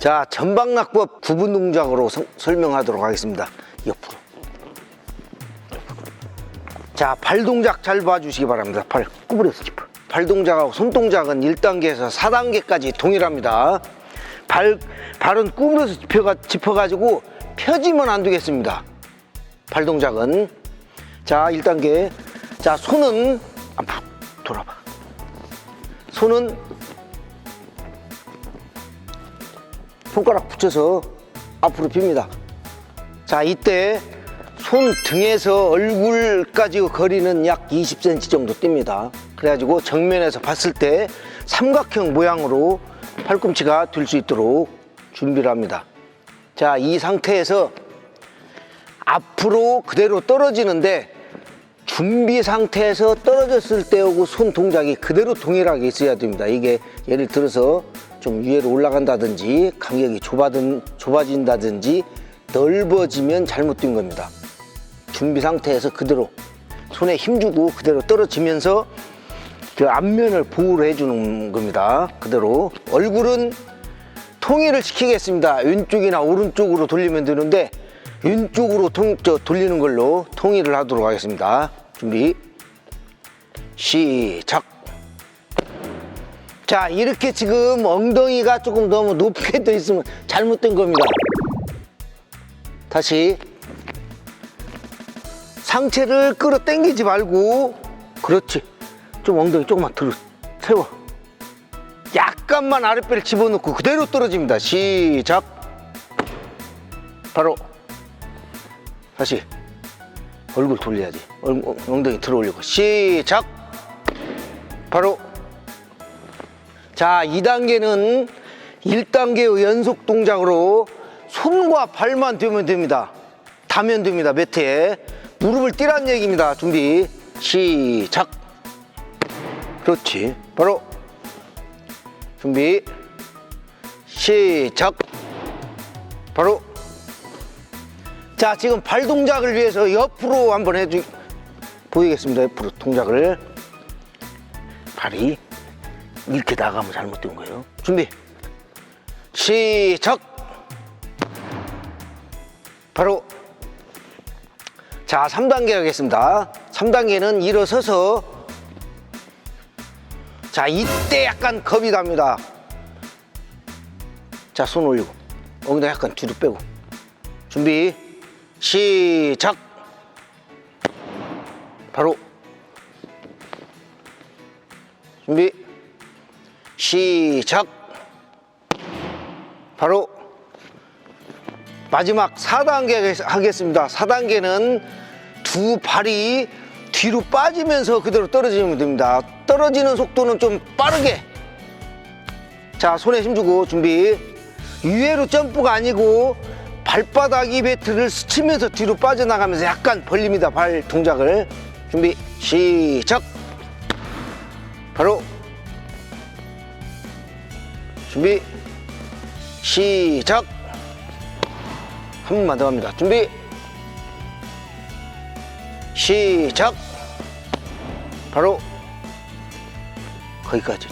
자, 전방낙법 구분 동작으로 서- 설명하도록 하겠습니다. 옆으로. 자, 발 동작 잘 봐주시기 바랍니다. 팔 구부려서 짚어. 발 동작하고 손 동작은 1단계에서 4단계까지 동일합니다. 발, 발은 구부려서 짚어가, 짚어가지고 펴지면 안 되겠습니다. 발 동작은. 자, 1단계. 자, 손은 앞으로 돌아봐. 손은 손가락 붙여서 앞으로 핍니다. 자, 이때 손 등에서 얼굴까지 거리는 약 20cm 정도 띱니다. 그래가지고 정면에서 봤을 때 삼각형 모양으로 팔꿈치가 들수 있도록 준비를 합니다. 자, 이 상태에서 앞으로 그대로 떨어지는데 준비 상태에서 떨어졌을 때하고 손 동작이 그대로 동일하게 있어야 됩니다. 이게 예를 들어서 좀 위로 올라간다든지 간격이 좁아든, 좁아진다든지 넓어지면 잘못된 겁니다. 준비 상태에서 그대로 손에 힘주고 그대로 떨어지면서 그 앞면을 보호를 해주는 겁니다. 그대로 얼굴은 통일을 시키겠습니다. 왼쪽이나 오른쪽으로 돌리면 되는데 왼쪽으로 통, 저, 돌리는 걸로 통일을 하도록 하겠습니다. 준비 시작. 자 이렇게 지금 엉덩이가 조금 너무 높게 떠 있으면 잘못된 겁니다. 다시. 상체를 끌어 당기지 말고. 그렇지. 좀 엉덩이 조금만 들어 세워. 약간만 아랫배를 집어넣고 그대로 떨어집니다. 시작. 바로. 다시. 얼굴 돌려야지. 얼- 엉덩이 들어 올리고. 시작. 바로 자 2단계는 1단계의 연속 동작으로 손과 발만 되면 됩니다. 닿으면 됩니다 매트에. 무릎을 띄란 얘기입니다. 준비 시작. 그렇지. 바로 준비 시작. 바로. 자 지금 발 동작을 위해서 옆으로 한번 해주 보이겠습니다. 옆으로 동작을. 발이 이렇게 나가면 잘못된 거예요? 준비. 시작! 바로 자 3단계 하겠습니다. 3단계는 일어서서 자 이때 약간 겁이 납니다. 자 손 올리고. 엉덩이 약간 뒤로 빼고. 준비. 시작! 바로 준비 시작. 바로 마지막 4단계 하겠습니다. 4단계는 두 발이 뒤로 빠지면서 그대로 떨어지면 됩니다. 떨어지는 속도는 좀 빠르게. 자 손에 힘주고 준비. 위에로 점프가 아니고 발바닥 이 배트를 스치면서 뒤로 빠져나가면서 약간 벌립니다 발 동작을. 준비 시작. 바로 준비 시작! 한 번만 더 합니다. 준비 시작! 바로 거기까지